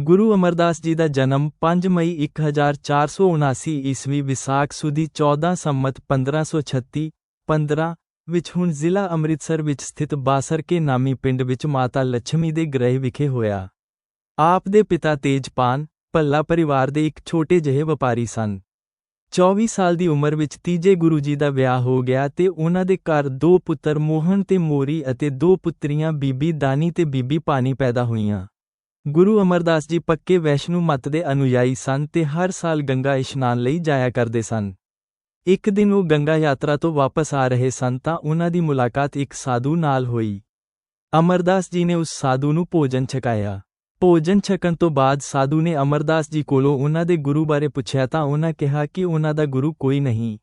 ਗੁਰੂ ਅਮਰਦਾਸ ਜੀ ਦਾ ਜਨਮ 5 ਮਈ 1479 ਈਸਵੀ ਵਿਸਾਖ ਸੁਦੀ 14 ਸੰਮਤ 1536 15 ਵਿੱਚ ਹੁਣ ਜ਼ਿਲ੍ਹਾ ਅੰਮ੍ਰਿਤਸਰ ਵਿੱਚ ਸਥਿਤ ਬਾਸਰਕੇ ਨਾਮੀ ਪਿੰਡ ਵਿੱਚ ਮਾਤਾ ਲక్ష్ਮੀ ਦੇ ਗ੍ਰਹਿ ਵਿਖੇ ਹੋਇਆ। ਆਪ ਦੇ ਪਿਤਾ ਤੇਜਪਾਨ, ਭੱਲਾ ਪਰਿਵਾਰ ਦੇ ਇੱਕ ਛੋਟੇ ਜਿਹੇ ਵਪਾਰੀ ਸਨ। 24 ਸਾਲ ਦੀ ਉਮਰ ਵਿੱਚ ਤੀਜੇ ਗੁਰੂ ਜੀ ਦਾ ਵਿਆਹ ਹੋ ਗਿਆ ਤੇ ਉਹਨਾਂ ਦੇ ਘਰ ਦੋ ਪੁੱਤਰ ਮੋਹਨ ਤੇ ਮੋਰੀ ਅਤੇ ਦੋ ਪੁੱਤਰੀਆਂ ਬੀਬੀ ਦਾਨੀ ਤੇ ਬੀਬੀ ਪਾਨੀ ਪੈਦਾ ਹੋਈਆਂ। ਗੁਰੂ ਅਮਰਦਾਸ ਜੀ ਪੱਕੇ ਵੈਸ਼ਨੂ ਮਤ ਦੇ ਅਨੁਯਾਈ ਸਨ ਤੇ ਹਰ ਸਾਲ ਗੰਗਾ ਇਸ਼ਨਾਨ ਲਈ ਜਾਇਆ ਕਰਦੇ ਸਨ। ਇੱਕ ਦਿਨ ਉਹ ਗੰਗਾ ਯਾਤਰਾ ਤੋਂ ਵਾਪਸ ਆ ਰਹੇ ਸਨ ਤਾਂ ਉਹਨਾਂ ਦੀ ਮੁਲਾਕਾਤ ਇੱਕ ਸਾਧੂ ਨਾਲ ਹੋਈ। ਅਮਰਦਾਸ ਜੀ ਨੇ ਉਸ ਸਾਧੂ ਨੂੰ ਭੋਜਨ ਛਕਾਇਆ। ਭੋਜਨ ਛਕਣ ਤੋਂ ਬਾਅਦ ਸਾਧੂ ਨੇ ਅਮਰਦਾਸ ਜੀ ਕੋਲੋਂ ਉਹਨਾਂ ਦੇ ਗੁਰੂ ਬਾਰੇ ਪੁੱਛਿਆ ਤਾਂ ਉਹਨਾਂ ਕਿਹਾ ਕਿ ਉਹਨਾਂ ਦਾ ਗੁਰੂ ਕੋਈ ਨਹੀਂ।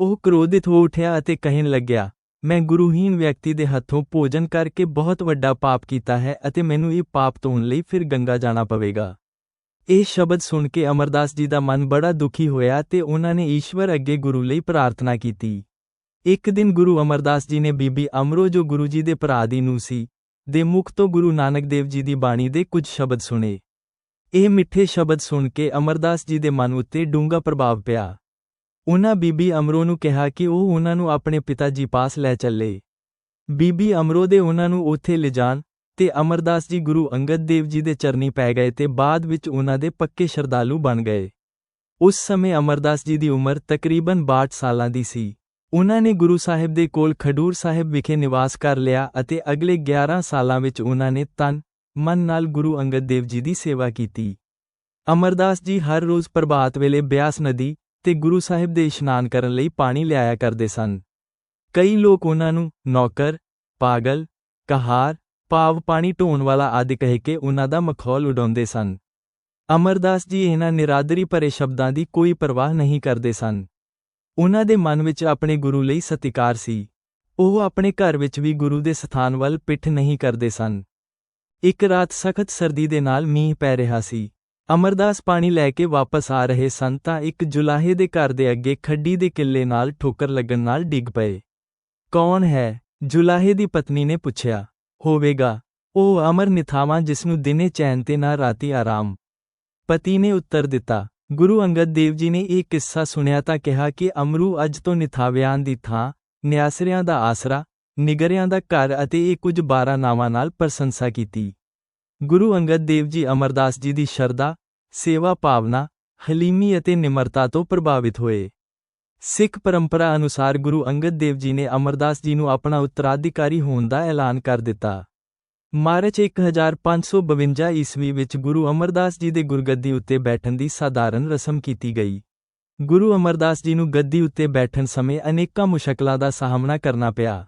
ਉਹ ਕ੍ਰੋਧਿਤ ਹੋ ਉੱਠਿਆ ਅਤੇ ਕਹਿਣ ਲੱਗਿਆ ਮੈਂ ਗੁਰੂਹੀਨ ਵਿਅਕਤੀ ਦੇ ਹੱਥੋਂ ਭੋਜਨ ਕਰਕੇ ਬਹੁਤ ਵੱਡਾ ਪਾਪ ਕੀਤਾ ਹੈ ਅਤੇ ਮੈਨੂੰ ਇਹ ਪਾਪ ਧੋਣ ਲਈ ਫਿਰ ਗੰਗਾ ਜਾਣਾ ਪਵੇਗਾ। ਇਹ ਸ਼ਬਦ ਸੁਣ ਕੇ ਅਮਰਦਾਸ ਜੀ ਦਾ ਮਨ ਬੜਾ ਦੁਖੀ ਹੋਇਆ ਤੇ ਉਹਨਾਂ ਨੇ ਈਸ਼ਵਰ ਅੱਗੇ ਗੁਰੂ ਲਈ ਪ੍ਰਾਰਥਨਾ ਕੀਤੀ। ਇੱਕ ਦਿਨ ਗੁਰੂ ਅਮਰਦਾਸ ਜੀ ਨੇ ਬੀਬੀ ਅਮਰੋ ਜੋ ਗੁਰੂ ਜੀ ਦੇ ਭਰਾ ਦੀ ਨੂੰ ਸੀ, ਦੇ ਮੁਖ ਤੋਂ ਗੁਰੂ ਨਾਨਕ ਦੇਵ ਜੀ ਦੀ ਬਾਣੀ ਦੇ ਕੁਝ ਸ਼ਬਦ ਸੁਣੇ। ਇਹ ਮਿੱਠੇ ਸ਼ਬਦ ਸੁਣ ਕੇ ਅਮਰਦਾਸ ਜੀ ਦੇ ਮਨ ਉੱਤੇ ਡੂੰਘਾ ਪ੍ਰਭਾਵ ਪਿਆ। ਉਹਨਾਂ ਬੀਬੀ ਅਮਰੋ ਨੂੰ ਕਿਹਾ ਕਿ ਉਹ ਉਹਨਾਂ ਨੂੰ ਆਪਣੇ ਪਿਤਾ ਜੀ ਪਾਸ ਲੈ ਚੱਲੇ। ਬੀਬੀ ਅਮਰੋ ਦੇ ਉਹਨਾਂ ਨੂੰ ਉੱਥੇ ਲਿਜਾਣ ਤੇ ਅਮਰਦਾਸ ਜੀ ਗੁਰੂ ਅੰਗਦ ਦੇਵ ਜੀ ਦੇ ਚਰਨੀ ਪੈ ਗਏ ਤੇ ਬਾਅਦ ਵਿੱਚ ਉਹਨਾਂ ਦੇ ਪੱਕੇ ਸ਼ਰਧਾਲੂ ਬਣ ਗਏ। ਉਸ ਸਮੇਂ ਅਮਰਦਾਸ ਜੀ ਦੀ ਉਮਰ ਤਕਰੀਬਨ 62 ਸਾਲਾਂ ਦੀ ਸੀ। ਉਹਨਾਂ ਨੇ ਗੁਰੂ ਸਾਹਿਬ ਦੇ ਕੋਲ ਖਡੂਰ ਸਾਹਿਬ ਵਿਖੇ ਨਿਵਾਸ ਕਰ ਲਿਆ ਅਤੇ ਅਗਲੇ 11 ਸਾਲਾਂ ਵਿੱਚ ਉਹਨਾਂ ਨੇ ਤਨ, ਮਨ ਨਾਲ ਗੁਰੂ ਅੰਗਦ ਦੇਵ ਜੀ ਦੀ ਸੇਵਾ ਕੀਤੀ। ਅਮਰਦਾਸ ਜੀ ਹਰ ਰੋਜ਼ ਪ੍ਰਭਾਤ ਵੇਲੇ ਬਿਆਸ ਨਦੀ ਤੇ ਗੁਰੂ ਸਾਹਿਬ ਦੇ ਇਸ਼ਨਾਨ ਕਰਨ ਲਈ ਪਾਣੀ ਲਿਆਇਆ ਕਰਦੇ ਸਨ। ਕਈ ਲੋਕ ਉਹਨਾਂ ਨੂੰ ਨੌਕਰ, ਪਾਗਲ, ਕਹਾਰ, ਭਾਵ ਪਾਣੀ ਢੋਣ ਵਾਲਾ ਆਦਿ ਕਹਿ ਕੇ ਉਹਨਾਂ ਦਾ ਮਖੌਲ ਉਡਾਉਂਦੇ ਸਨ। ਅਮਰਦਾਸ ਜੀ ਇਹਨਾਂ ਨਿਰਾਦਰੀ ਭਰੇ ਸ਼ਬਦਾਂ ਦੀ ਕੋਈ ਪਰਵਾਹ ਨਹੀਂ ਕਰਦੇ ਸਨ। ਉਹਨਾਂ ਦੇ ਮਨ ਵਿੱਚ ਆਪਣੇ ਗੁਰੂ ਲਈ ਸਤਿਕਾਰ ਸੀ। ਉਹ ਆਪਣੇ ਘਰ ਵਿੱਚ ਵੀ ਗੁਰੂ ਦੇ ਸਥਾਨ ਵੱਲ ਪਿੱਠ ਨਹੀਂ ਕਰਦੇ ਸਨ। ਇੱਕ ਰਾਤ ਸਖਤ ਸਰਦੀ ਦੇ ਨਾਲ ਮੀਂਹ ਪੈ ਰਿਹਾ ਸੀ। ਅਮਰਦਾਸ ਪਾਣੀ ਲੈ ਕੇ ਵਾਪਸ ਆ ਰਹੇ ਸਨ ਤਾਂ ਇੱਕ ਜੁਲਾਹੇ ਦੇ ਘਰ ਦੇ ਅੱਗੇ ਖੱਡੀ ਦੇ ਕਿੱਲੇ ਨਾਲ ਠੋਕਰ ਲੱਗਣ ਨਾਲ ਡਿੱਗ ਪਏ। ਕੌਣ ਹੈ? ਜੁਲਾਹੇ ਦੀ ਪਤਨੀ ਨੇ ਪੁੱਛਿਆ। ਹੋਵੇਗਾ। ਉਹ ਅਮਰ ਨਿਥਾਵਾਂ ਜਿਸ ਨੂੰ ਦਿਨੇ ਚੈਨ ਤੇ ਨਾ ਰਾਤੀ ਆਰਾਮ। ਪਤੀ ਨੇ ਉੱਤਰ ਦਿੱਤਾ। ਗੁਰੂ ਅੰਗਦ ਦੇਵ ਜੀ ਨੇ ਇਹ ਕਿੱਸਾ ਸੁਣਿਆ ਤਾਂ ਕਿਹਾ ਕਿ ਅਮਰੂ ਅੱਜ ਤੋਂ ਨਿਥਾਵਿਆਂ ਦੀ ਥਾਂ, ਨਿਆਸਰਿਆਂ ਦਾ ਆਸਰਾ, ਨਿਗਰਿਆਂ ਦਾ ਘਰ ਅਤੇ ਇਹ ਕੁਝ 12 ਨਾਵਾਂ ਨਾਲ ਪ੍ਰਸ਼ੰਸਾ ਕੀਤੀ। ਗੁਰੂ ਅੰਗਦ ਦੇਵ ਜੀ ਅਮਰਦਾਸ ਜੀ ਦੀ ਸ਼ਰਧਾ, ਸੇਵਾ ਭਾਵਨਾ, ਹਲੀਮੀ ਅਤੇ ਨਿਮਰਤਾ ਤੋਂ ਪ੍ਰਭਾਵਿਤ ਹੋਏ। ਸਿੱਖ ਪਰੰਪਰਾ ਅਨੁਸਾਰ ਗੁਰੂ ਅੰਗਦ ਦੇਵ ਜੀ ਨੇ ਅਮਰਦਾਸ ਜੀ ਨੂੰ ਆਪਣਾ ਉੱਤਰਾਧਿਕਾਰੀ ਹੋਣ ਦਾ ਐਲਾਨ ਕਰ ਦਿੱਤਾ। ਮਾਰਚ 1552 ਈਸਵੀ ਵਿੱਚ ਗੁਰੂ ਅਮਰਦਾਸ ਜੀ ਦੇ ਗੁਰਗੱਦੀ ਉੱਤੇ ਬੈਠਣ ਦੀ ਸਾਧਾਰਨ ਰਸਮ ਕੀਤੀ ਗਈ। ਗੁਰੂ ਅਮਰਦਾਸ ਜੀ ਨੂੰ ਗੱਦੀ ਉੱਤੇ ਬੈਠਣ ਸਮੇਂ ਅਨੇਕਾਂ ਮੁਸ਼ਕਲਾਂ ਦਾ ਸਾਹਮਣਾ ਕਰਨਾ ਪਿਆ।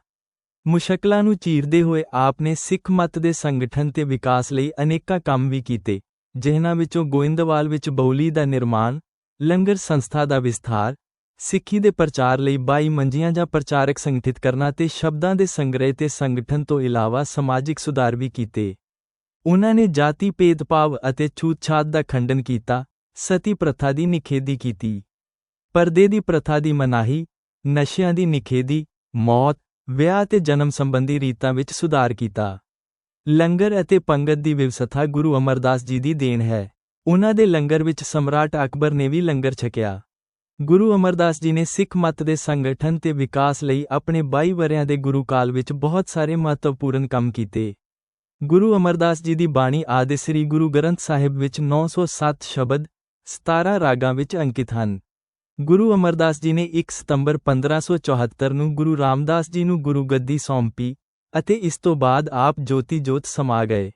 ਮੁਸ਼ਕਲਾਂ ਨੂੰ ਚੀਰਦੇ ਹੋਏ ਆਪ ਨੇ ਸਿੱਖ ਮਤ ਦੇ ਸੰਗਠਨ ਤੇ ਵਿਕਾਸ ਲਈ ਅਨੇਕਾਂ ਕੰਮ ਵੀ ਕੀਤੇ, ਜਿਨ੍ਹਾਂ ਵਿੱਚੋਂ ਗੋਇੰਦਵਾਲ ਵਿੱਚ ਬੌਲੀ ਦਾ ਨਿਰਮਾਣ, ਲੰਗਰ ਸੰਸਥਾ ਦਾ ਵਿਸਥਾਰ, ਸਿੱਖੀ ਦੇ ਪ੍ਰਚਾਰ ਲਈ 22 ਮੰਜੀਆਂ ਜਾਂ ਪ੍ਰਚਾਰਕ ਸੰਗਠਿਤ ਕਰਨਾ ਤੇ ਸ਼ਬਦਾਂ ਦੇ ਸੰਗ੍ਰਹਿ ਤੇ ਸੰਗਠਨ ਤੋਂ ਇਲਾਵਾ ਸਮਾਜਿਕ ਸੁਧਾਰ ਵੀ ਕੀਤੇ। ਉਹਨਾਂ ਨੇ ਜਾਤੀ ਭੇਦਭਾਵ ਅਤੇ ਛੂਤਛਾਤ ਦਾ ਖੰਡਨ ਕੀਤਾ, ਸਤੀ ਪ੍ਰਥਾ ਦੀ ਨਿਖੇਧੀ ਕੀਤੀ। ਪਰਦੇ ਦੀ ਪ੍ਰਥਾ ਦੀ ਮਨਾਹੀ, ਨਸ਼ਿਆਂ ਦੀ ਨਿਖੇਧੀ, ਮੌਤ ਵਿਆਹ ਤੇ ਜਨਮ ਸੰਬੰਧੀ ਰੀਤਾਂ ਵਿੱਚ ਸੁਧਾਰ ਕੀਤਾ। ਲੰਗਰ ਅਤੇ ਪੰਗਤ ਦੀ ਵਿਵਸਥਾ ਗੁਰੂ ਅਮਰਦਾਸ ਜੀ ਦੀ ਦੇਣ ਹੈ। ਉਹਨਾਂ ਦੇ ਲੰਗਰ ਵਿੱਚ ਸਮਰਾਟ ਅਕਬਰ ਨੇ ਵੀ ਲੰਗਰ ਛਕਿਆ। ਗੁਰੂ ਅਮਰਦਾਸ ਜੀ ਨੇ ਸਿੱਖ ਮਤ ਦੇ ਸੰਗਠਨ ਤੇ ਵਿਕਾਸ ਲਈ ਆਪਣੇ 22 ਵਰਿਆਂ ਦੇ ਗੁਰੂ ਕਾਲ ਵਿੱਚ ਬਹੁਤ ਸਾਰੇ ਮਹੱਤਵਪੂਰਨ ਕੰਮ ਕੀਤੇ। ਗੁਰੂ ਅਮਰਦਾਸ ਜੀ ਦੀ ਬਾਣੀ ਆਦਿ ਸ੍ਰੀ ਗੁਰੂ ਗ੍ਰੰਥ ਸਾਹਿਬ ਵਿੱਚ 907 ਸ਼ਬਦ 17 ਰਾਗਾਂ ਵਿੱਚ ਅੰਕਿਤ ਹਨ। ਗੁਰੂ ਅਮਰਦਾਸ ਜੀ ਨੇ 1 ਸਤੰਬਰ 1574 ਨੂੰ ਗੁਰੂ ਰਾਮਦਾਸ ਜੀ ਨੂੰ ਗੁਰੂ ਗੱਦੀ ਸੌਂਪੀ ਅਤੇ ਇਸ ਤੋਂ ਬਾਅਦ ਆਪ ਜੋਤੀ ਜੋਤ ਸਮਾ ਗਏ।